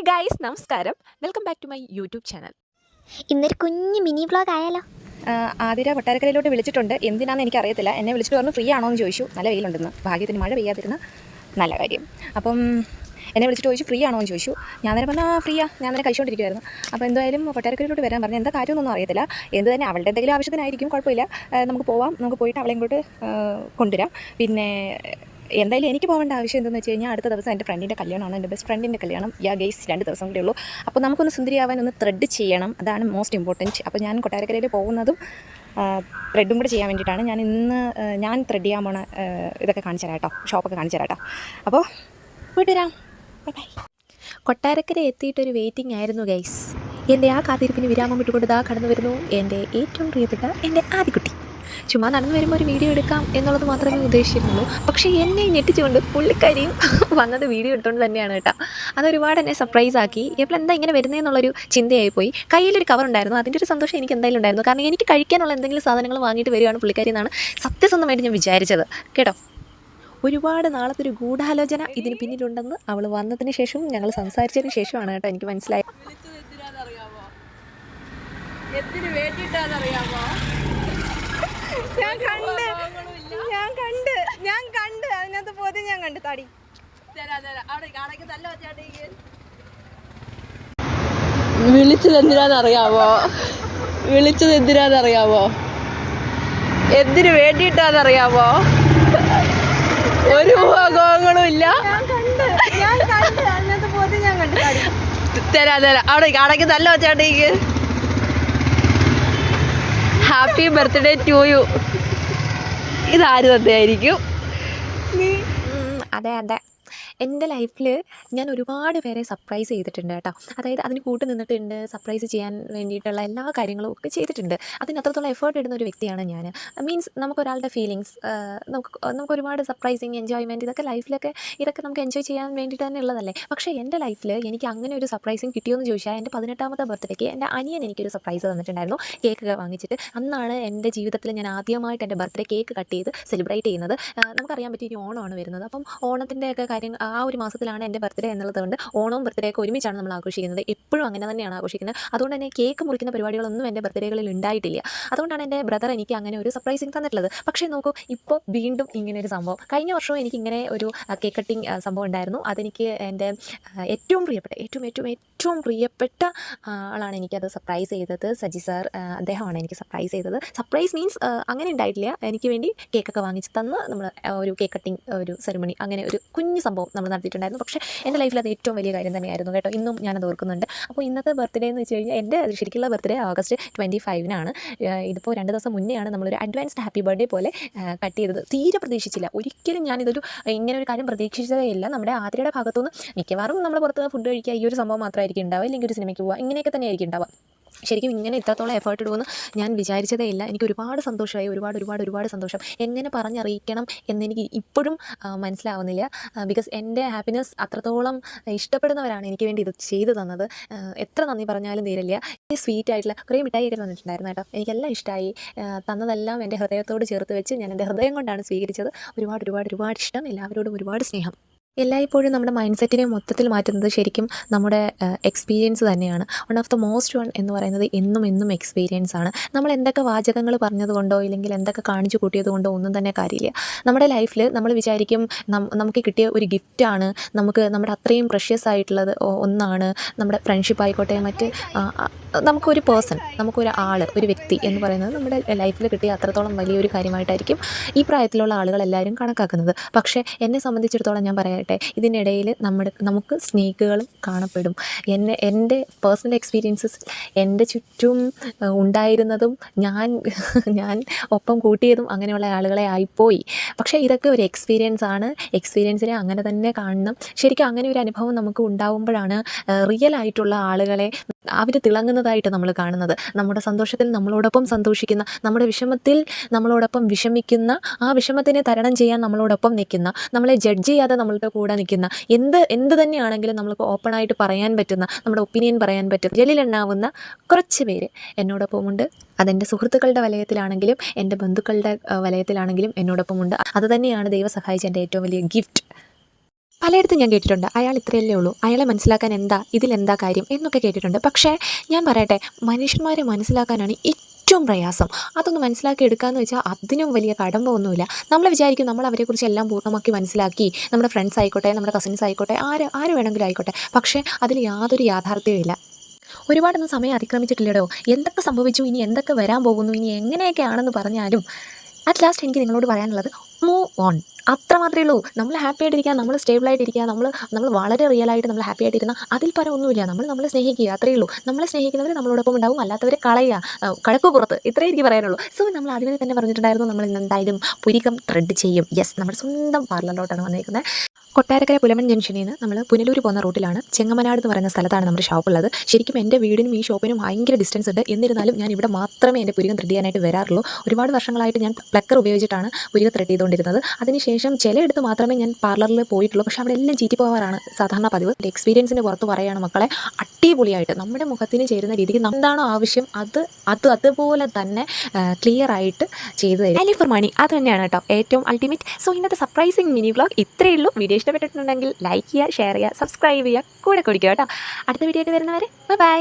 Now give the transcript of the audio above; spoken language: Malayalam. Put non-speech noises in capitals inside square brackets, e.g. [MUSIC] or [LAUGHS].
ഹായ് ഗൈസ് നമസ്കാരം. Welcome back to my YouTube channel. ഇന്നൊരു കുഞ്ഞു മിനി വ്ളോഗ് ആയാലോ? ആതിര കൊട്ടാരക്കരയിലോട്ട് വിളിച്ചിട്ടുണ്ട്. എന്തിനാണെന്ന് എനിക്കറിയത്തില്ല. എന്നെ വിളിച്ചിട്ട് പറഞ്ഞു ഫ്രീ ആണോ എന്ന് ചോദിച്ചു. നല്ല വെയിലുണ്ടെന്ന്. ഭാഗ്യത്തിന് മഴ പെയ്യാതിരുന്ന നല്ല കാര്യം. അപ്പം എന്നെ വിളിച്ചിട്ട് ചോദിച്ചു ഫ്രീ ആണോ എന്ന് ചോദിച്ചു. ഞാൻ തന്നെ പറഞ്ഞാൽ ഫ്രീയാ. ഞാൻ തന്നെ കഴിച്ചുകൊണ്ടിരിക്കുമായിരുന്നു അപ്പോൾ എന്തായാലും കൊട്ടാരക്കരയിലോട്ട് വരാൻ പറഞ്ഞു. എന്താ കാര്യമൊന്നും അറിയത്തില്ല. എന്ത് തന്നെ അവളുടെ എന്തെങ്കിലും ആവശ്യത്തിനായിരിക്കും കുഴപ്പമില്ല. നമുക്ക് പോവാം. നമുക്ക് പോയിട്ട് അവളെ ഇങ്ങോട്ട് കൊണ്ടുവരാം. പിന്നെ എന്തായാലും എനിക്ക് പോകേണ്ട ആവശ്യം എന്തെന്ന് വെച്ച് കഴിഞ്ഞാൽ അടുത്ത ദിവസം എന്റെ ഫ്രണ്ടിന്റെ കല്യാണമാണ്. എന്റെ ബെസ്റ്റ് ഫ്രണ്ടിന്റെ കല്യാണം യാ ഗെയ്സ് രണ്ട് ദിവസം കൂടെ ഉള്ളൂ. അപ്പോൾ നമുക്കൊന്ന് സുന്ദരിയാവാൻ ഒന്ന് ത്രെഡ് ചെയ്യണം. അതാണ് മോസ്റ്റ് ഇമ്പോർട്ടന്റ് അപ്പോൾ ഞാൻ കൊട്ടാരക്കരയിൽ പോകുന്നതും ത്രെഡും കൂടെ ചെയ്യാൻ വേണ്ടിയിട്ടാണ്. ഞാൻ ഇന്ന് ഞാൻ ത്രെഡ് ചെയ്യാൻ പോണ ഇതൊക്കെ കാണിച്ചു തരാം കേട്ടോ. ഷോപ്പൊക്കെ കാണിച്ചു തരാം കേട്ടോ. അപ്പോൾ പോയിട്ട് വരാം. ബൈ ബൈ കൊട്ടാരക്കര എത്തിയിട്ടൊരു വെയിറ്റിംഗ് ആയിരുന്നു ഗൈസ് എന്റെ ആ കാത്തിരിപ്പിന് വിരാമം ഇട്ടുകൊണ്ട് ദാ കടന്നു വരുന്നു എന്റെ ഏറ്റവും പ്രിയപ്പെട്ട എന്റെ ആദിക്കുട്ടി. ചുമ്മാ നടന്നു വരുമ്പോൾ ഒരു വീഡിയോ എടുക്കാം എന്നുള്ളത് മാത്രമേ ഉദ്ദേശിച്ചിരുന്നുള്ളൂ. പക്ഷേ എന്നെ ഞെട്ടിച്ചുകൊണ്ട് പുള്ളിക്കാരിയും [LAUGHS] വന്നത് വീഡിയോ എടുത്തുകൊണ്ട് തന്നെയാണ് കേട്ടോ. അതൊരുപാട് എന്നെ സർപ്രൈസ് ആക്കി. ഇപ്പോൾ എന്താ ഇങ്ങനെ വരുന്നതെന്നുള്ളൊരു ചിന്തയായി പോയി. കയ്യിലൊരു കവർ ഉണ്ടായിരുന്നു. അതിന്റെ ഒരു സന്തോഷം എനിക്ക് എന്തായാലും ഉണ്ടായിരുന്നു. കാരണം എനിക്ക് കഴിക്കാനുള്ള എന്തെങ്കിലും സാധനങ്ങൾ വാങ്ങിയിട്ട് വരികയാണ് പുള്ളിക്കാരി എന്നാണ് സത്യസന്ധമായിട്ട് ഞാൻ വിചാരിച്ചത്. കേട്ടോ? ഒരുപാട് നാളത്തെ ഒരു ഗൂഢാലോചന ഇതിന് പിന്നിലുണ്ടെന്ന് അവൾ വന്നതിന് ശേഷവും ഞങ്ങൾ സംസാരിച്ചതിന് ശേഷമാണ് കേട്ടോ എനിക്ക് മനസ്സിലായത്. എന്തിനു വേണ്ടിയിട്ടാണെന്നറിയാമോ ഞാൻ കണ്ട്. ഞാൻ കണ്ട്. ഞാൻ കണ്ട്. അതിനകത്ത് പോതി ഞാൻ കണ്ട്. തടി. വിളിച്ചത് എന്തിനാന്നറിയാവോ വിളിച്ചത് എന്തിനാന്നറിയാവോ എന്തിനു വേണ്ടിയിട്ടാന്നറിയാവോ ഒരു ഉപയോഗങ്ങളും ഇല്ല. ഞാൻ കണ്ട്. അതിനകത്ത് പോതി ഞാൻ കണ്ട്. തടി. തരാ തരാ. അവിടെ അടയ്ക്ക് നല്ല വെച്ചാട്ടേക്ക് ഹാപ്പി ബർത്ത്ഡേ ടു യു. ഇതാര് തന്നെയായിരിക്കും? അതെ അതെ. എന്റെ ലൈഫിൽ ഞാൻ ഒരുപാട് പേരെ സർപ്രൈസ് ചെയ്തിട്ടുണ്ട് കേട്ടോ. അതായത് അതിന് കൂട്ട് നിന്നിട്ടുണ്ട് സർപ്രൈസ് ചെയ്യാൻ വേണ്ടിയിട്ടുള്ള എല്ലാ കാര്യങ്ങളും ഒക്കെ ചെയ്തിട്ടുണ്ട്. അതിന് അത്രത്തോളം എഫേർട്ട് ഇടുന്ന ഒരു വ്യക്തിയാണ് ഞാൻ. മീൻസ് നമുക്കൊരാളുടെ ഫീലിങ്സ് നമുക്ക് നമുക്ക് ഒരുപാട് സർപ്രൈസിങ് എൻജോയ്മെന്റ് ഇതൊക്കെ ലൈഫിലൊക്കെ ഇതൊക്കെ നമുക്ക് എൻജോയ് ചെയ്യാൻ വേണ്ടിയിട്ട് തന്നെ ഉള്ളതല്ലേ? പക്ഷേ എന്റെ ലൈഫിൽ എനിക്ക് അങ്ങനെ ഒരു സർപ്രൈസിങ് കിട്ടിയോന്ന് ചോദിച്ചാൽ എന്റെ പതിനെട്ടാമത്തെ ബർത്ത്ഡേക്ക് എന്റെ അനിയൻ എനിക്കൊരു സർപ്രൈസ് തന്നിട്ടുണ്ടായിരുന്നു. കേക്ക് വാങ്ങിച്ചിട്ട്. അന്നാണ് എന്റെ ജീവിതത്തിൽ ഞാൻ ആദ്യമായിട്ട് എന്റെ ബർത്ത്ഡേ കേക്ക് കട്ട് ചെയ്ത് സെലിബ്രേറ്റ് ചെയ്യുന്നത്. നമുക്കറിയാൻ പറ്റിയ ഓണമാണ് വരുന്നത്. അപ്പം ഓണത്തിന്റെയൊക്കെ കാര്യങ്ങൾ കാര്യം ആ ഒരു മാസത്തിലാണ് എന്റെ ബർത്ത്ഡേ എന്നുള്ളതുകൊണ്ട് ഓണവും ബർത്ത്ഡേ ഒക്കെ ഒരുമിച്ചാണ് നമ്മൾ ആഘോഷിക്കുന്നത്. എപ്പോഴും അങ്ങനെ തന്നെയാണ് ആഘോഷിക്കുന്നത്. അതുകൊണ്ട് തന്നെ കേക്ക് മുറിക്കുന്ന പരിപാടികളൊന്നും എന്റെ ബർത്ത്ഡേകളിൽ ഉണ്ടായിട്ടില്ല. അതുകൊണ്ടാണ് എന്റെ ബ്രദർ എനിക്ക് അങ്ങനെ ഒരു സർപ്രൈസിങ് തന്നിട്ടുള്ളത്. പക്ഷേ നോക്കൂ ഇപ്പോൾ വീണ്ടും ഇങ്ങനെ ഒരു സംഭവം. കഴിഞ്ഞ വർഷവും എനിക്ക് ഇങ്ങനെ ഒരു കേക്ക് കട്ടിങ് സംഭവം ഉണ്ടായിരുന്നു. അതെനിക്ക് എന്റെ ഏറ്റവും പ്രിയപ്പെട്ട ഏറ്റവും ഏറ്റവും ഏറ്റവും പ്രിയപ്പെട്ട ആളാണ് എനിക്കത് സർപ്രൈസ് ചെയ്തത്. സജി സാർ അദ്ദേഹമാണ് എനിക്ക് സർപ്രൈസ് ചെയ്തത്. സർപ്രൈസ് മീൻസ് അങ്ങനെ ഉണ്ടായിട്ടില്ല. എനിക്ക് വേണ്ടി കേക്കൊക്കെ വാങ്ങിച്ച് തന്ന് നമ്മൾ ഒരു കേക്ക് കട്ടിങ് ഒരു സെറിമണി അങ്ങനെ ഒരു കുഞ്ഞു സംഭവം നമ്മൾ നടത്തിയിട്ടുണ്ടായിരുന്നു. പക്ഷേ എന്റെ ലൈഫിൽ അത് ഏറ്റവും വലിയ കാര്യം തന്നെയായിരുന്നു കേട്ടോ. ഇന്നും ഞാനത് ഓർക്കുന്നുണ്ട്. അപ്പോൾ ഇന്നത്തെ ബർത്ത്ഡേ എന്ന് വെച്ച് കഴിഞ്ഞാൽ എന്റെ ശരിക്കുള്ള ബർത്ത്ഡേ ഓഗസ്റ്റ് ട്വന്റി ഫൈവിനാണ് ഇതിപ്പോൾ രണ്ട് ദിവസം മുന്നെയാണ് നമ്മളൊരു അഡ്വാൻസ്ഡ് ഹാപ്പി ബർത്ത്ഡേ പോലെ കട്ട് ചെയ്തത്. തീരെ പ്രതീക്ഷിച്ചില്ല. ഒരിക്കലും ഞാനിതൊരു ഇങ്ങനെ ഒരു കാര്യം പ്രതീക്ഷിച്ചതേ ഇല്ല നമ്മുടെ ആതിരയുടെ ഭാഗത്തുനിന്ന് മിക്കവാറും നമ്മൾ പുറത്ത് ഫുഡ് കഴിക്കുക ഈ ഒരു സംഭവം മാത്രമായിരിക്കും. ഉണ്ടാവുക അല്ലെങ്കിൽ ഒരു സിനിമയ്ക്ക് പോവുക ഇങ്ങനെയൊക്കെ തന്നെ ആയിരിക്കും ഉണ്ടാവുക. ശരിക്കും ഇങ്ങനെ ഇത്രത്തോളം എഫേർട്ട് ഇടുമെന്ന് ഞാൻ വിചാരിച്ചതേ ഇല്ല. എനിക്ക് ഒരുപാട് സന്തോഷമായി ഒരുപാട് ഒരുപാട് ഒരുപാട് സന്തോഷം. എങ്ങനെ പറഞ്ഞറിയിക്കണം എന്നെനിക്ക് ഇപ്പോഴും മനസ്സിലാവുന്നില്ല. ബിക്കോസ് എന്റെ ഹാപ്പിനെസ് അത്രത്തോളം ഇഷ്ടപ്പെടുന്നവരാണ് എനിക്ക് വേണ്ടി ഇത് ചെയ്തു തന്നത്. എത്ര നന്ദി പറഞ്ഞാലും തീരില്ല. സ്വീറ്റ് ആയിട്ടുള്ള കുറേ മിഠായിയൊക്കെ തന്നിട്ടുണ്ടായിരുന്നു കേട്ടോ. എനിക്കെല്ലാം ഇഷ്ടമായി തന്നതെല്ലാം എന്റെ ഹൃദയത്തോട് ചേർത്ത് വെച്ച് ഞാൻ എന്റെ ഹൃദയം കൊണ്ടാണ് സ്വീകരിച്ചത്. ഒരുപാട് ഒരുപാട് ഒരുപാട് ഇഷ്ടം. എല്ലാവരോടും ഒരുപാട് സ്നേഹം. എല്ലായ്പ്പോഴും നമ്മുടെ മൈൻഡ് സെറ്റിനെ മൊത്തത്തിൽ മാറ്റുന്നത് ശരിക്കും നമ്മുടെ എക്സ്പീരിയൻസ് തന്നെയാണ്. One of the most one എന്ന് പറയുന്നത് എന്നും എന്നും എക്സ്പീരിയൻസ് ആണ്. നമ്മൾ എന്തൊക്കെ വാചകങ്ങൾ പറഞ്ഞതുകൊണ്ടോ ഇല്ലെങ്കിൽ എന്തൊക്കെ കാണിച്ചു കൂട്ടിയതുകൊണ്ടോ ഒന്നും തന്നെ കാര്യമില്ല. നമ്മുടെ ലൈഫിൽ നമ്മൾ വിചാരിക്കും നമുക്ക് കിട്ടിയ ഒരു ഗിഫ്റ്റാണ് നമുക്ക് നമ്മുടെ അത്രയും പ്രഷ്യസ് ആയിട്ടുള്ളത് ഒന്നാണ്. നമ്മുടെ ഫ്രണ്ട്ഷിപ്പ് ആയിക്കോട്ടെ മറ്റ് നമുക്കൊരു പേഴ്സൺ നമുക്കൊരു ആൾ ഒരു വ്യക്തി എന്ന് പറയുന്നത് നമ്മുടെ ലൈഫിൽ കിട്ടിയ അത്രത്തോളം വലിയൊരു കാര്യമായിട്ടായിരിക്കും ഈ പ്രായത്തിലുള്ള ആളുകളെല്ലാവരും കണക്കാക്കുന്നത്. പക്ഷേ എന്നെ സംബന്ധിച്ചിടത്തോളം ഞാൻ പറയട്ടെ ഇതിനിടയിൽ നമ്മുടെ നമുക്ക് സ്നേക്കുകളും കാണപ്പെടും. എന്നെ എന്റെ പേഴ്സണൽ എക്സ്പീരിയൻസസ് എന്റെ ചുറ്റും ഉണ്ടായിരുന്നതും ഞാൻ ഞാൻ ഒപ്പം കൂട്ടിയതും അങ്ങനെയുള്ള ആളുകളെ ആയിപ്പോയി. പക്ഷേ ഇതൊക്കെ ഒരു എക്സ്പീരിയൻസ് ആണ്. എക്സ്പീരിയൻസിനെ അങ്ങനെ തന്നെ കാണണം. ശരിക്കും അങ്ങനെ ഒരു അനുഭവം നമുക്ക് ഉണ്ടാവുമ്പോഴാണ് റിയൽ ആയിട്ടുള്ള ആളുകളെ അവർ തിളങ്ങുന്നതായിട്ട് നമ്മൾ കാണുന്നത്. നമ്മുടെ സന്തോഷത്തിൽ നമ്മളോടൊപ്പം സന്തോഷിക്കുന്ന നമ്മുടെ വിഷമത്തിൽ നമ്മളോടൊപ്പം വിഷമിക്കുന്ന ആ വിഷമത്തിനെ തരണം ചെയ്യാൻ നമ്മളോടൊപ്പം നിൽക്കുന്ന നമ്മളെ ജഡ്ജ് ചെയ്യാതെ നമ്മളുടെ കൂടെ നിൽക്കുന്ന എന്ത് എന്ത് തന്നെയാണെങ്കിലും നമ്മൾക്ക് ഓപ്പണായിട്ട് പറയാൻ പറ്റുന്ന നമ്മുടെ ഒപ്പീനിയൻ പറയാൻ പറ്റുന്ന ജലിലെണ്ണാവുന്ന കുറച്ച് പേര് എന്നോടൊപ്പമുണ്ട് അതെന്റെ സുഹൃത്തുക്കളുടെ വലയത്തിലാണെങ്കിലും എന്റെ ബന്ധുക്കളുടെ വലയത്തിലാണെങ്കിലും എന്നോടൊപ്പമുണ്ട് അത് തന്നെയാണ് ദൈവം സഹായിച്ച എന്റെ ഏറ്റവും വലിയ ഗിഫ്റ്റ് പലയിടത്തും ഞാൻ കേട്ടിട്ടുണ്ട്. അയാൾ ഇത്രയല്ലേ ഉള്ളൂ. അയാളെ മനസ്സിലാക്കാൻ എന്താ? ഇതിലെന്താ കാര്യം? എന്നൊക്കെ കേട്ടിട്ടുണ്ട്. പക്ഷേ ഞാൻ പറയട്ടെ മനുഷ്യന്മാരെ മനസ്സിലാക്കാനാണ് ഏറ്റവും പ്രയാസം. അതൊന്ന് മനസ്സിലാക്കി എടുക്കാന്ന് വെച്ചാൽ അതിനും വലിയ കടമ്പ ഒന്നുമില്ല നമ്മൾ വിചാരിക്കും നമ്മൾ അവരെക്കുറിച്ച് എല്ലാം പൂർണമാക്കി മനസ്സിലാക്കി. നമ്മുടെ ഫ്രണ്ട്സ് ആയിക്കോട്ടെ നമ്മുടെ കസിൻസ് ആയിക്കോട്ടെ ആര് ആര് വേണമെങ്കിലും ആയിക്കോട്ടെ. പക്ഷേ അതിൽ യാതൊരു യാഥാർത്ഥ്യവുമില്ല. ഒരുപാടൊന്നും സമയം അതിക്രമിച്ചിട്ടില്ലടോ. എന്തൊക്കെ സംഭവിച്ചു? ഇനി എന്തൊക്കെ വരാൻ പോകുന്നു? ഇനി എങ്ങനെയൊക്കെയാണെന്ന് പറഞ്ഞാലും അറ്റ് ലാസ്റ്റ് എനിക്ക് നിങ്ങളോട് പറയാനുള്ളത് മൂവ് ഓൺ അത്ര മാത്രമേ ഉള്ളൂ. നമ്മൾ ഹാപ്പി ആയിട്ടിരിക്കുക നമ്മൾ സ്റ്റേബിൾ ആയിട്ടിരിക്കുക നമ്മൾ നമ്മൾ വളരെ റിയൽ ആയിട്ട് നമ്മൾ ഹാപ്പി ആയിട്ടിരുന്ന അതിൽ പരം ഒന്നുമില്ല. നമ്മൾ നമ്മളെ സ്നേഹിക്കുക അത്രയേ ഉള്ളൂ. നമ്മളെ സ്നേഹിക്കുന്നവരെ നമ്മളോടൊപ്പം ഉണ്ടാവും. അല്ലാത്തവരെ കളയുക കടക്കു പുറത്ത് ഇത്രയേ എനിക്ക് പറയാനുള്ളൂ. സോ നമ്മൾ ആദ്യമേ തന്നെ പറഞ്ഞിട്ടുണ്ടായിരുന്നു നമ്മൾ എന്തായാലും പുരികം ത്രെഡ് ചെയ്യും. യെസ് നമ്മുടെ സ്വന്തം പാർലറിലോട്ടാണ് വന്നേക്കുന്നത് കൊട്ടാരക്കര പുലമൺ ജംഗ്ഷനിൽ നിന്ന് നമ്മൾ പുനലൂർ പോകുന്ന റൂട്ടിലാണ് ചെങ്ങമനാട് എന്ന് പറയുന്ന സ്ഥലത്താണ് നമ്മുടെ ഷോപ്പ് ഉള്ളത്. ശരിക്കും എന്റെ വീടിനും ഈ ഷോപ്പിനും ഭയങ്കര ഡിസ്റ്റൻസ് ഉണ്ട്. എന്നിരുന്നാലും ഞാൻ ഇവിടെ മാത്രമേ എന്റെ പുരികം ത്രെഡ് ചെയ്യാനായിട്ട് വരാറുള്ളൂ. ഒരുപാട് വർഷങ്ങളായിട്ട് ഞാൻ പ്ലക്കർ ഉപയോഗിച്ചിട്ടാണ് പുരികം ത്രെഡ് ചെയ്തുകൊണ്ടിരുന്നത്. അതിനുശേഷം ചിലയിടത്ത് മാത്രമേ ഞാൻ പാർലറിൽ പോയിട്ടുള്ളൂ. പക്ഷേ അവിടെ എല്ലാം ചീറ്റി പോകാറാണ് സാധാരണ പതിവ്. എക്സ്പീരിയൻസിന്റെ പുറത്ത് പറയുകയാണ് മക്കളെ അടിപൊളിയായിട്ട് നമ്മുടെ മുഖത്തിന് ചേരുന്ന രീതിക്ക് എന്താണോ ആവശ്യം അത് അത് അതുപോലെ തന്നെ ക്ലിയർ ആയിട്ട് ചെയ്തു തരും. ഫോർ മണി അത് തന്നെയാണ് കേട്ടോ ഏറ്റവും അൾട്ടിമേറ്റ് സോ ഇന്നത്തെ സർപ്രൈസിങ് മിനി വ്ളോഗ് ഇത്രയേ ഉള്ളൂ. വീഡിയോ ഇഷ്ടപ്പെട്ടിട്ടുണ്ടെങ്കിൽ ലൈക്ക് ചെയ്യുക ഷെയർ ചെയ്യുക സബ്സ്ക്രൈബ് ചെയ്യുക കൂടെ കുടിക്കുക കേട്ടോ. അടുത്ത വീഡിയോ ആയിട്ട് വരുന്നവരെ ബൈ